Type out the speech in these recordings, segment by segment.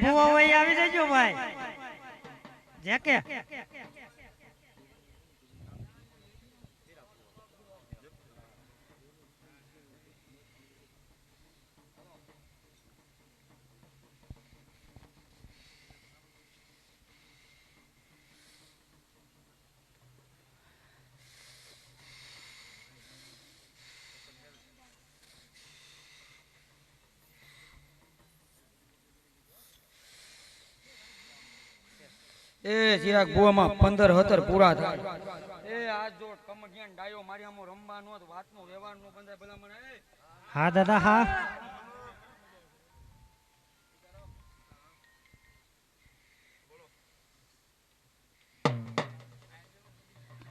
ભૂવો હોય આવી જજો ભાઈ. જે કે. એ ચિરાગ બુઆમાં પંદર હતર પૂરા થાય. એ આ જો કમઢિયાન ડાયો? મારી આમો રમવાનો વાતનો વ્યવહારનો બંધાય ભલા મને હા દાદા હા.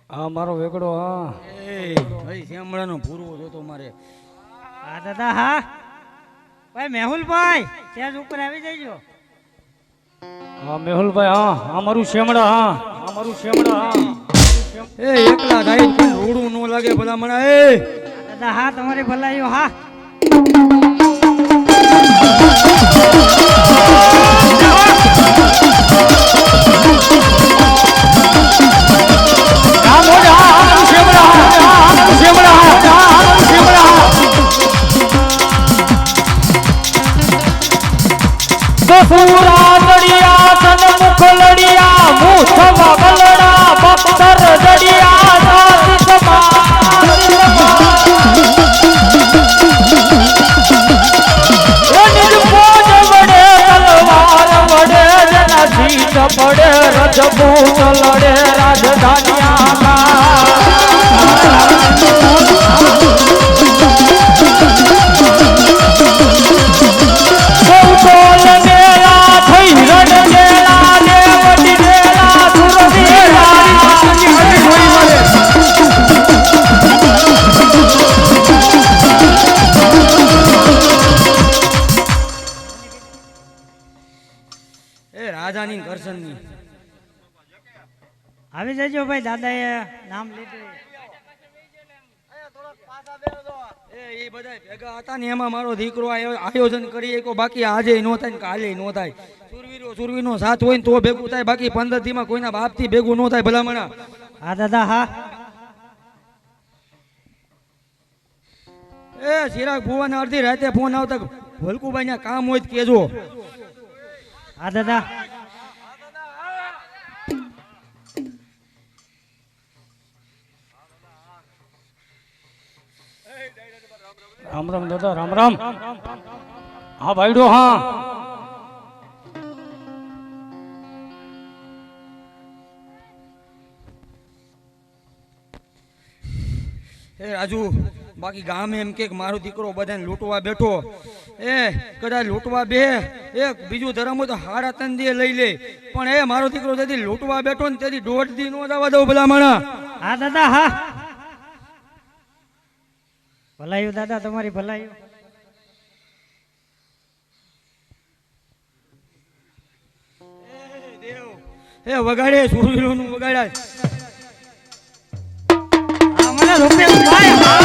હા મારો વેગડો હા. એ ભાઈ શ્યામળાનો પૂરવો જોતો મારે. હા દાદા હા. ભાઈ મેહુલભાઈ ત્યાં ઉપર આવી જજો. હા મેહુલભાઈ હા અમારું શેમડા હા અમારું શેમડા હા એ એકલા થાય કોઈ રોડું ન લાગે ભલામણ એ. દાદા હા તમારી ભલાઈઓ હા. હા મુઠમાં બલડા બખ્તર દડિયા સાત જેના જીત પડે રજપૂત લડે રાજધાનિયા બધા ભેગા હતા ને એમાં મારો દીકરો આયો- આયોજન કરી એકો બાકી આજે નો થાય ને કાલે નો થાય. સુરવીરો સુરવીનો સાથ હોય ને તો ભેગું થાય. બાકી પંદરથી માં કોઈના બાપથી ભેગું નો થાય ભલામણા. હા દાદા હા. એ ચિરાગ ભુવાને અડધી રાતે ફોન આવતા ભલકુભાઈ ના કામ હોય કેજો. હા દાદા. રામ રામ દાદા રામ રામ. હા ભાઈડો હા. એ રાજુ બાકી ગામે એમ કે મારો દીકરો બધાને લૂંટવા બેઠો. એ કદાચ લૂંટવા બે એક બીજું ધર્મ તો હાડા ત્રણ દી લઈ લે. પણ એ મારો દીકરો તેથી લૂંટવા બેઠો ને તેથી દોઢ દી નો જવા દઉં ભલામણા. હા દાદા હા. ભલાઈઓ દાદા તમારી ભલાઈઓ એ વગાડે સુરવીરો નું વગાડ્યા મને રૂપિયા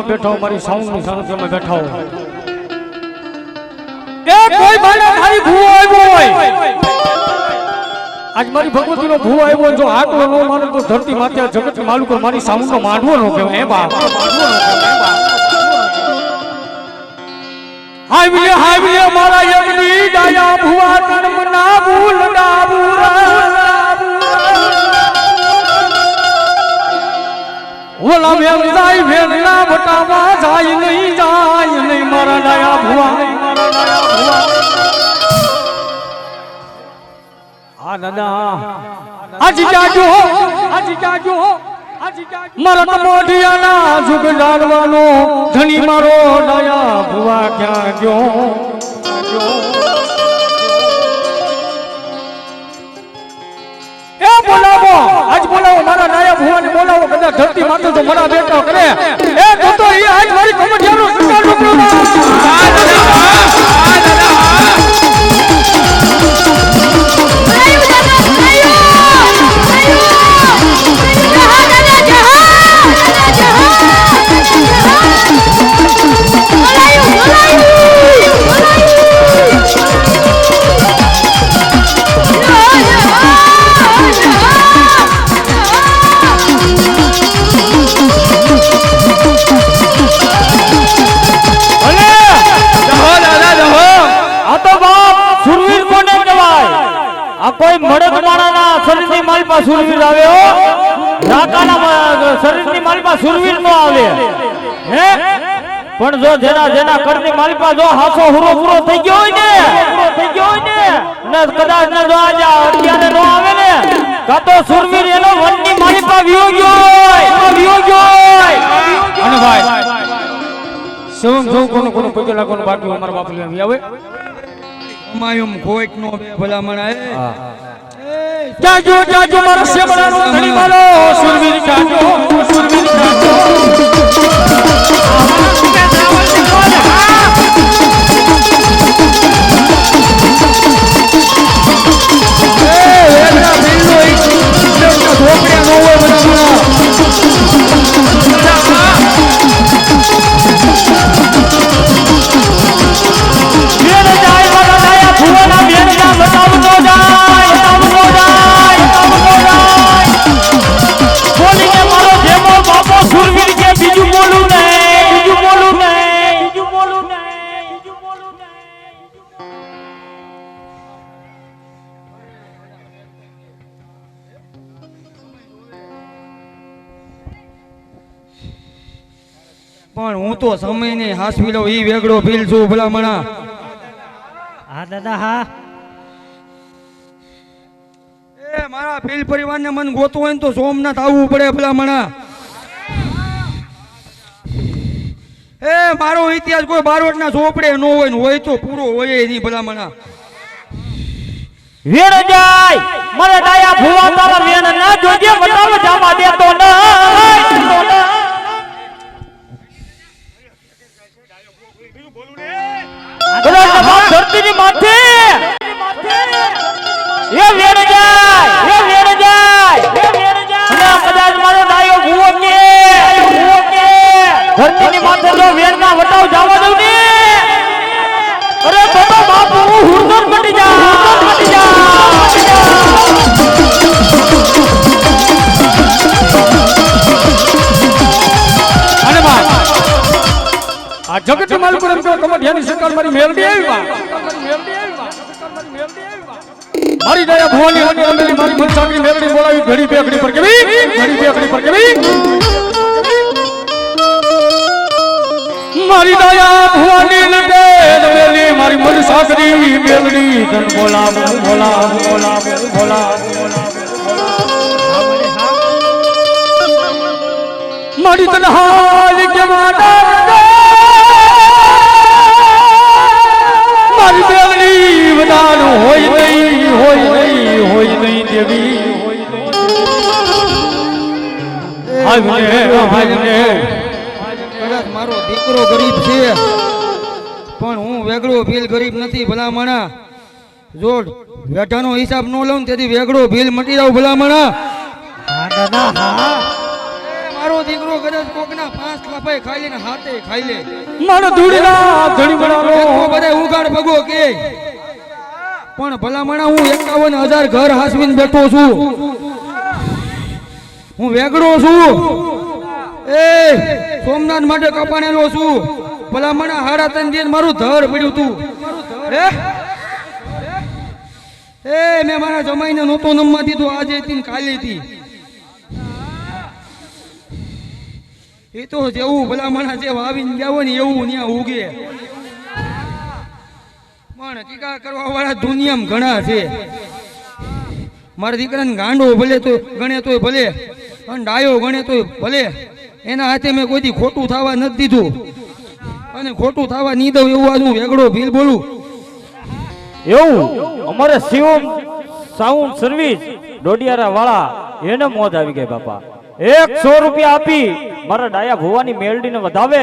સાનિધ્યમાં બેઠા હો મારી સાઉન્ડનું સાનિધ્યમાં બેઠા હો. એ કોઈ ભાઈ મારી ભૂ આવ્યો હોય. આજ મારી ભગવતીનો ભૂ આવ્યો જો આટલો નો માનો તો ધરતી માથે જગત માલુકો મારી સાઉન્ડનો માંડવો નો કહેવાય એ બાપ હાવીએ હાવીએ મારા યજ્ઞી દયા ભુવા તન મના ભૂલ ઓલા વેમ જાય વેમ ના બટાવા જાય, નહીં જાય, નહીં મારા દયા ભુવા. આ દાદા આજી જાજો આજી જાજો મારા મોઢિયાના જુગ જાણવાનો ધણી મારો દયા ભુવા ક્યાં ગયો? બોલાવો. આજ બોલાવો, મારા નાયા ભુવાને બોલાવો. બધા ધરતી માથે જો મારા બેટા કરે. એ તો તો એ આજ મારી કમઠિયાનો સંગાર લુકડો ભલે પણ જો જેના જેના કરની માલપા જો હાસો હુરો પૂરો થઈ ગયો હોય ને થઈ ગયો હોય ને ને કદાચ ને જો આજે અત્યારે નો આવે ને કાં તો સુરવીર એનો વનની માલપા વિયો ગયો હોય વિયો ગયો હોય. અને ભાઈ શું સૌ કોણ કોણ પગે લાગવાનું બાકી અમાર બાપ લઈ આવે. અમાયુમ કોઈક નો ભલામણ એ જાજો જાજો મારો શેબડાનો ધણી મારો. સુરવીર જાજો સુરવીર જાજો. ઢોકળિયા સમય ને હાસવી લઉં ઈ વેગડો ફીલ છું ભલામણા. હા દાદા હા. એ મારા ફીલ પરિવારને મન ગોતું હોય ને તો સોમનાથ આવવું પડે ભલામણા. એ મારો ઇતિહાસ કોઈ બારોટના ચોપડે ન હોય ને હોય તો પૂરો હોય નહીં ભલામણા. વેણ જાય મને દાયા ભુવા તારા વેણ ના જોજે બતાવ જામા દેતો નહીં ધરતીની માથે. એ વેડ જાય મારો ડાયો ભૂવો કે. ભૂવો કે. વેડના વટાવ જાવા અરે બાબા બાપુ હુરદોર મટી જા હુરદોર મટી જા આ જગત માલ પર એમ કહો કમઠિયાની સરકાર મારી મેલડી આવી મારી દયા ભવાની અમેલી મારી મનસાગરી મેલડી બોલાવી. ઘડી બે ઘડી પર કેવી? ઘડી બે ઘડી પર કેવી? મારી દયા ભવાની મેલી મારી મનસાગરી મેલડી તન બોલાવ બોલાવ બોલાવ બોલાવ. મારી તન હાલ બેલડી હોય નહીં હોય નહીં હોય નહીં દેવી. કદાચ મારો દીકરો ગરીબ છે પણ હું વેગળો ભીલ ગરીબ નથી ભલામણા. જો વેઠાનો હિસાબ ન લઉં તેથી વેગળો ભીલ મટી જાવ ભલામણા. હા હા. મારો દીકરો કદાચ કોકના પાંચ લાફાઈ ખાઈ લે ને હાથે ખાઈ લે. મારો ધૂળના ધણી ઉગાડ ભગો કે. પણ ભલામણા હું એકાવન હજાર ઘર હાસવીને બેઠો છું. હું વેગડો છું. એ, સોમનાથ માટે કપાણેલો છું. ભલામણા હાડા ત્રણ દિવસ મારું ધર પડ્યું તું. એ એ, મેં મારા જમાઈને નહોતો નમવા દીધું, આજે હતી ને કાલે હતી. એ તો જેવું ભલામણા જે વાવીને ગયા હોય ને એવું ત્યાં ઉગે. પણ ટીકા કરવા વાળા દુનિયામાં ઘણા છે. મારા દીકરાને ગાંડો ભલે તો ગણે તોય ભલે, અને ડાયો ગણે તોય ભલે. એના હાથે મેં કોઈથી ખોટું થવા નથી દીધું. અને ખોટું થવા નહીં દઉં એવું આજુ વેગડો ભીલ બોલું. એવું? અમારે શિવમ સાઉન્ડ સર્વિસ ડોડિયારા વાળા એને મોજ આવી ગઈ બાપા. એકસો રૂપિયા આપી, મારા ડાયા ભુવાની મેલડી ને વધાવે.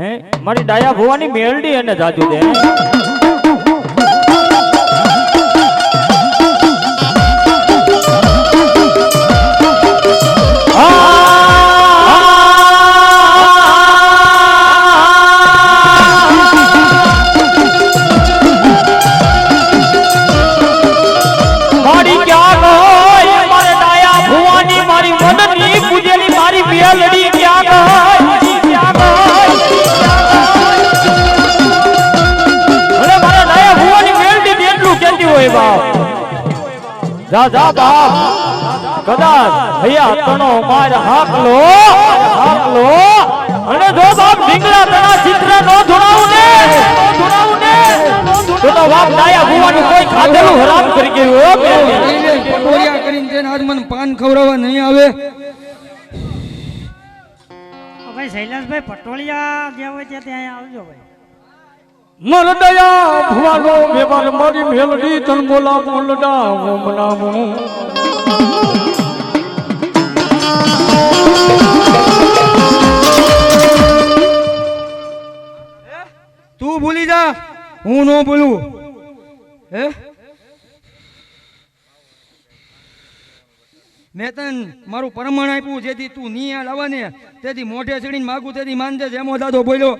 હે? મારી ડાયા ભુવાની મેલડી એને જાજુ દે. જા જા બાપ. કદાચ હૈયા તણો માર હાકલો હાકલો અને જો બાપ ઢીંગલા તણા ચિત્ર નો ધોણાવું ને ધોણાવું ને તો તો બાપ દાયા ભુવાનું કોઈ ખાધેલું હરામ કરી ગયું હો પટોરિયા કરીને જેને આજ મને પાન ખવડાવવા નહીં આવે. ઓ ભાઈ શૈલેષભાઈ પટોળિયા જ્યાં હોય ત્યાં ત્યાં આવજો ભાઈ. મરદયા ભવાનો વ્યવહાર મારી મેલડી તન બોલા બોલડા મનાવું. તું ભૂલી જા, હું નો ભૂલું. હે? મેં તને મારું પરમાણ આપ્યું, જેથી તું ની આ લાવવા તેથી મોઢે ચડીને માગું, તેથી માનજે જેમો દાદો બોલ્યો.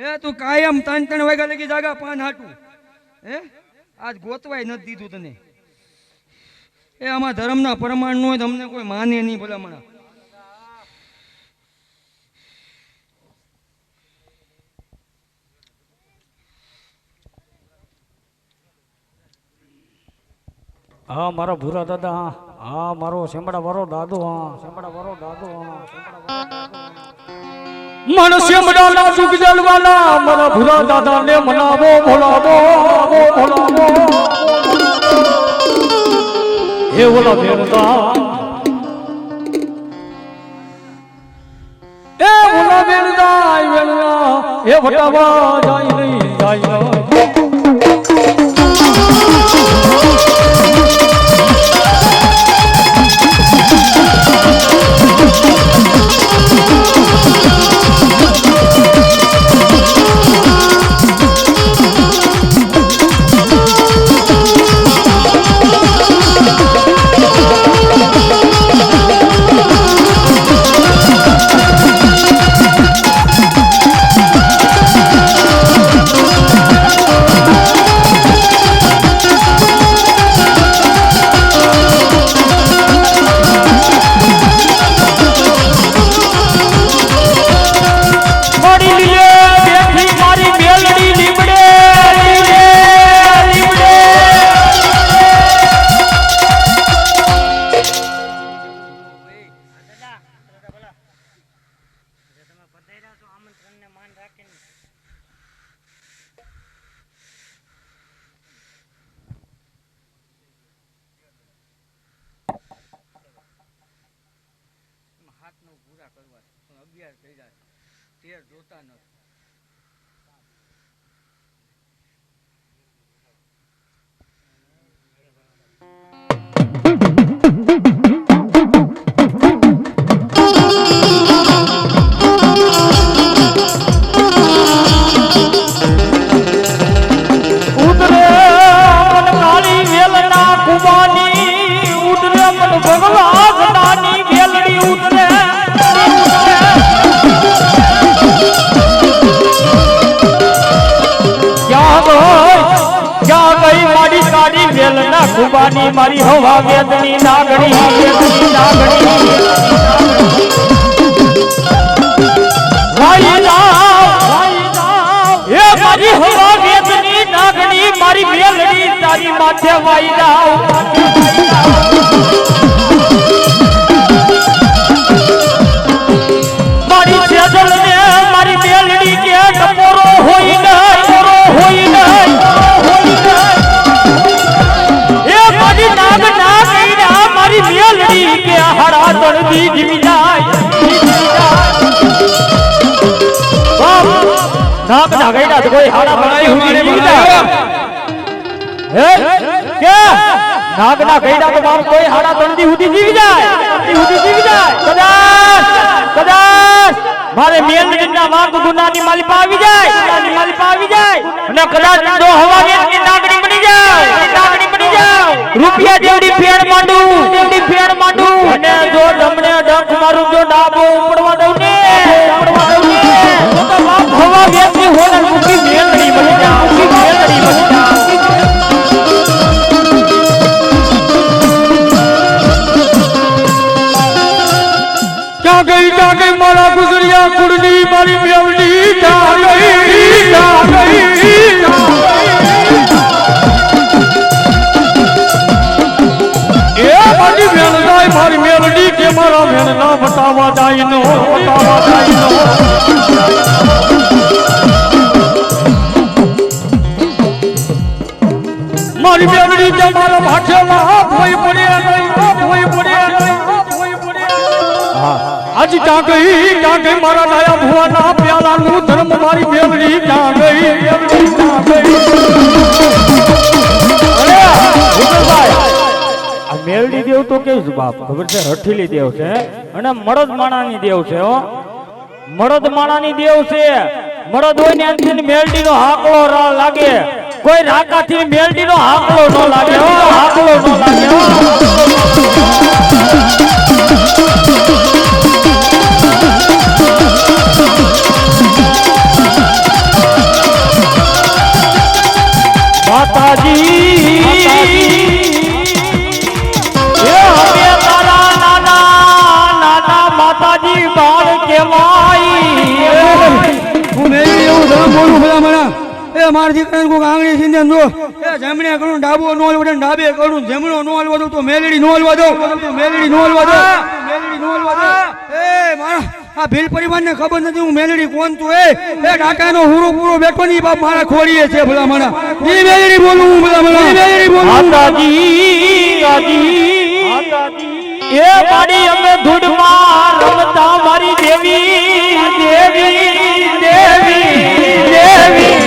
હે, તું કાયમ ત્રણ ત્રણ વાગ્યા લગી જાગા, પાન હાટું. હે, આજ ગોતવાય નથી દીધું તને. એ આમાં ધર્મના પ્રમાણનું હોય તમને કોઈ માને નહીં ભલામણા હા, મારો ભૂરા દાદા, હા. હા, મારો શેમડા વાળો દાદો, હા. શેમડા વાળો દાદો, હા. મન શેમડા ના સુખ જલવાના મારા ભૂરા દાદાને મનાવો ભોલાવો ભોલાવો હે ઓલા ભેરદા એ ઓલા આય વેળા એ વટાવા જાય નહીં. વેદની લાગણી. વેદની જાવ એ મારી હવા વેદની મેલડી તારી માથે વાઈ જાવ મેલડી તણ હાડા તળદી જીવી જાય જીવી ના બાપ તો કોઈ હાડા સુધી જીવી જાય હે કે નાગ ના ગઈડા તો બાપ કોઈ હાડા તળદી સુધી જીવી જાય સુધી જીવી જાય કદાચ કદાચ મારે મેલડીના વાંક ગુનાની માલિપા આવી જાય ગુનાની માલિપા આવી જાય અને કદાચ દો હવા વેદની નાગણી બની જાવ બની જાય રૂપિયા જેવડી ફેર માંડું. જેવડી ફેર માંડું. અને જો તમને ડંખ મારું જો ડાબો ઉપડવા દઉં ને. ઉપડવા દઉં ને. તો બાપ હવા વેદની હોલ મૂકી મેલડી બની જાવ મૂકી મેલડી બની મારા મેલ ના બતાવા જાય નો બતાવા જાય નો મારી બેવડી કે મારા ભાઠેલા ભોય પડ્યા નહીં ભોય પડ્યા નહીં આજ ક્યાં ગઈ ક્યાં ગઈ મારા નાયા ભુવાના પ્યાલાનું ધર્મ મારી બેવડી ક્યાં ગઈ બેવડી ક્યાં ગઈ આ મેલડી દેવ તો કેવું છે બાપ? ખબર છે? રઠીલી દેવ છે અને મળદ માણાની દેવ છે, હો. મળદ માણાની દેવ છે. મળદ હોય ને એની મેલડી નો હાકલો લાગે. કોઈ રાકાથી મેલડી નો હાકલો નો લાગે હાકલો નો લાગે માતાજી એ મારા દીકરાને કોઈક આંગળી સિંધે જો એ જમણે કરું ડાબો નો હલવા દઉં ડાબે કરું. જમણો નો હલવા દઉં તો મેલડી નો હલવા દઉં. તો મેલડી નો હલવા દઉં. મેલડી નો હલવા દઉં. એ મારા આ ભીલ પરિવારને ખબર નથી હું મેલડી કોણ તું એ. એ ડાકાનો હુરો પૂરો બેઠો ની બાપ મારા ખોડીએ છે ભલા ઈ મેલડી બોલું હું ભલા મણા મેલડી બોલું આજી એ મારી અમે ધૂળમાં રમતા મારી દેવી દેવી દેવી દેવી.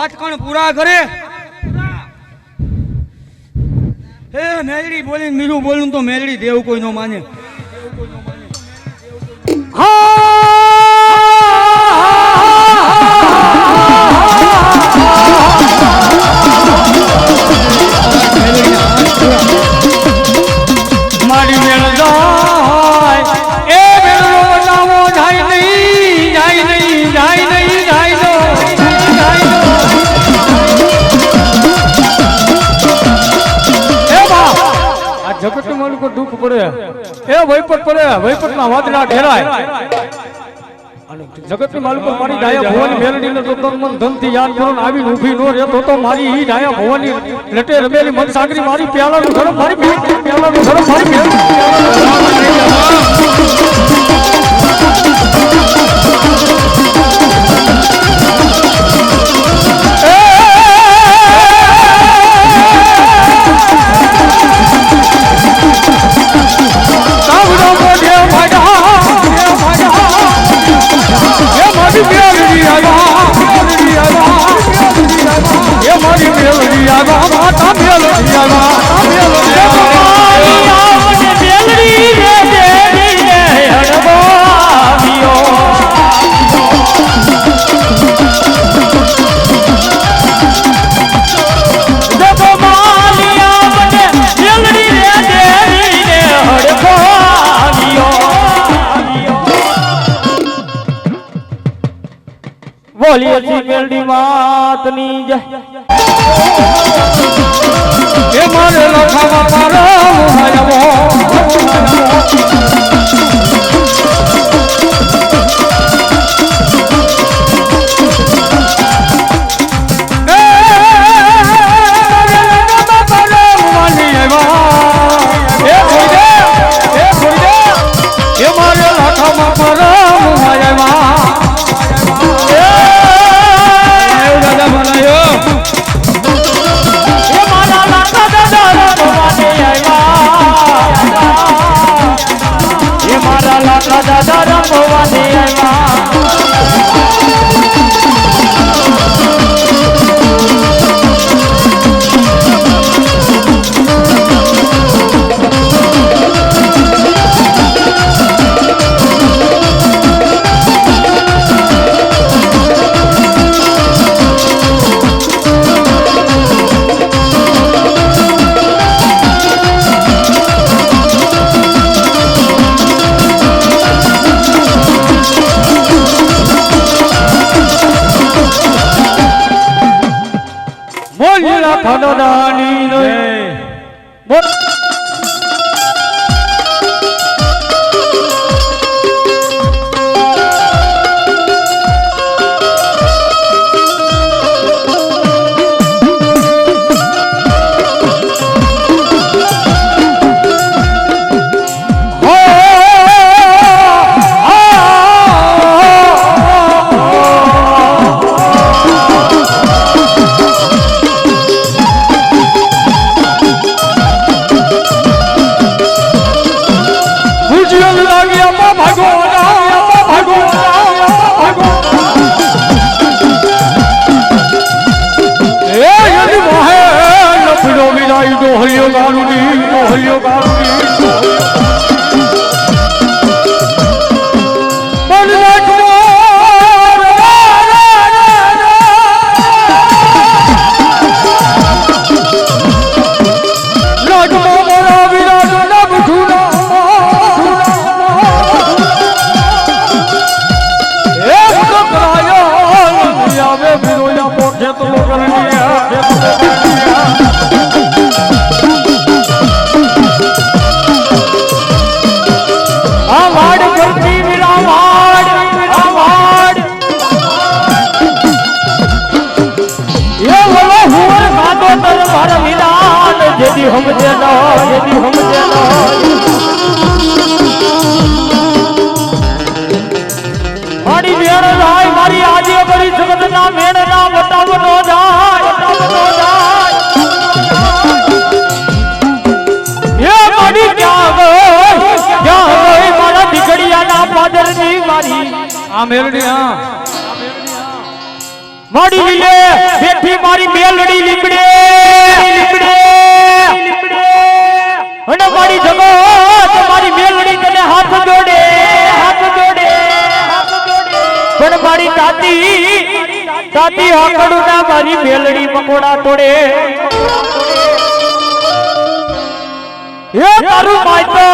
ભાટકણ પૂરા કરે? હે, મેલડી બોલી બીજું બોલું તો મેલડી દેવ કોઈ નો માને. હા! જગતમાં દુઃખ પડે. એ વૈપત પડે. વૈપત ના વાદળા ઢેરાય. જગતની માલિકો મારી ડાયા ભવાની મેલડી ને તો તન ધનથી યાદ કરો આવી ઊભી નો રહેતો તો મારી ઈ ડાયા ભવાની લટે રમેલી મન સાગરી મારી પ્યાલા નું ઘર મારી પ્યાલા નું ઘર મારી પ્યાલા આ મેલડી હા. મોડી લીલે બેઠી મારી મેલડી લીપડે લીપડે અને મારી જગો તમારી મેલડી તને હાથ જોડે હાથ જોડે. પણ મારી તાતી તાતી હાકડું ના મારી મેલડી મકોડા તોડે. એ તારું માયતો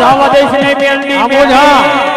જાવા દેશ ને મેલડી મેલડી.